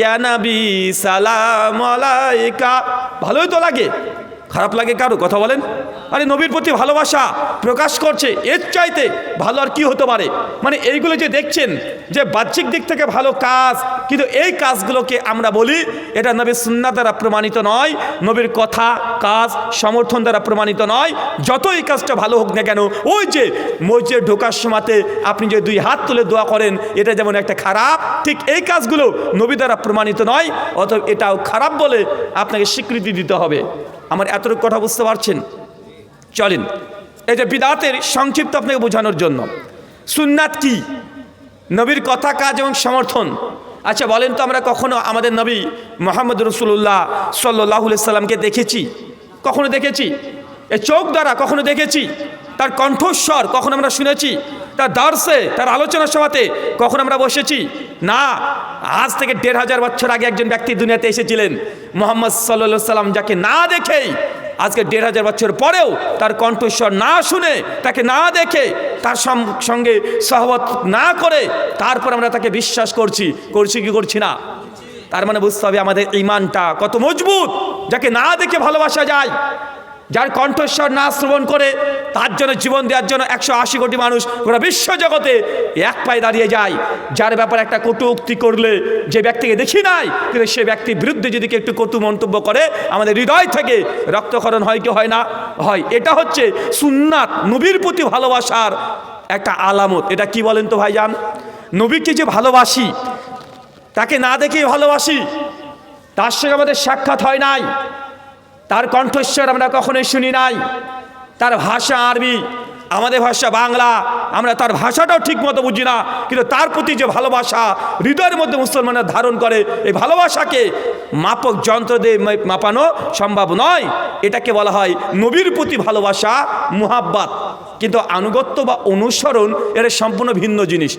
ইয়া নবী সালাম আলাইকা। ভালোই তো লাগে। খারাপ লাগে কারও? কথা বলেন। আরে নবীর প্রতি ভালোবাসা প্রকাশ করছে, এর চাইতে ভালো আর কি হতে পারে? মানে এইগুলো যে দেখছেন, যে বাহ্যিক দিক থেকে ভালো কাজ, কিন্তু এই কাজগুলোকে আমরা বলি, এটা নবীর সুন্না দ্বারা প্রমাণিত নয়, নবীর কথা, কাজ, সমর্থন দ্বারা প্রমাণিত নয়। যত এই কাজটা ভালো হোক না কেন, ওই যে মসজিদে ঢোকার সময়তে আপনি যে দুই হাত তুলে দোয়া করেন, এটা যেমন একটা খারাপ, ঠিক এই কাজগুলো নবী দ্বারা প্রমাণিত নয়, অতএব এটাও খারাপ বলে আপনাকে স্বীকৃতি দিতে হবে। আমার এতটুকু কথা বুঝতে পারছেন? চলেন। এই যে বিদাতের সংক্ষিপ্ত আপনাকে বোঝানোর জন্য। সুন্নাত কি? নবীর কথা, কাজ এবং সমর্থন। আচ্ছা বলেন তো আমরা কখনো আমাদের নবী মোহাম্মদ রসুল্লাহ সাল্লাহ সাল্লামকে দেখেছি? কখনো দেখেছি? এ চোখ দ্বারা কখনো দেখেছি? তার কণ্ঠস্বর কখন আমরা শুনেছি, তার দর্শে তার আলোচনা সভাতে কখন আমরা বসেছি? না, আজ থেকে দেড় হাজার বছর আগে একজন ব্যক্তি দুনিয়াতে এসেছিলেন, মোহাম্মদ সাল্লা সাল্লাম যাকে না দেখেই আজকে দেড় হাজার বছর পরেও তার কণ্ঠস্বর না শুনে, তাকে না দেখে, তার সঙ্গে সহবত না করে, তারপর আমরা তাকে বিশ্বাস করছি। করছি কি করছি না? তার মানে বুঝতে হবে আমাদের ইমানটা কত মজবুত, যাকে না দেখে ভালোবাসা যায়। যার কণ্ঠস্বর না শ্রবণ করে, তার জন্য জীবন দেওয়ার জন্য একশো আশি কোটি মানুষ গোটা বিশ্ব জগতে এক পায়ে দাঁড়িয়ে যায়। যার ব্যাপারে একটা কটু উক্তি করলে যে ব্যক্তিকে দেখি নাই, কিন্তু সে ব্যক্তির বিরুদ্ধে যদি একটু কটু মন্তব্য করে, আমাদের হৃদয় থেকে রক্তক্ষরণ হয় কি হয় না? হয়। এটা হচ্ছে সুন্নাত, নবীর প্রতি ভালোবাসার একটা আলামত। এটা কি বলেন তো ভাইজান? নবীকে যে ভালোবাসি, তাকে না দেখেই ভালোবাসি, তার সঙ্গে আমাদের সাক্ষাৎ হয় নাই। তার কণ্ঠস্বর আমরা কখনোই শুনি নাই। তার ভাষা আরবি, আমাদের ভাষা বাংলা, আমরা তার ভাষাটাও ঠিক মতো বুঝি না, কিন্তু তার প্রতি যে ভালোবাসা, হৃদয়ের মধ্যে মুসলমানরা ধারণ করে, এই ভালোবাসাকে মাপক যন্ত্র দিয়ে মাপানো সম্ভব নয়। এটাকে বলা হয় নবীর প্রতি ভালোবাসা, মুহাব্বাত। কিন্তু আনুগত্য বা অনুসরণ এর সম্পূর্ণ ভিন্ন জিনিস।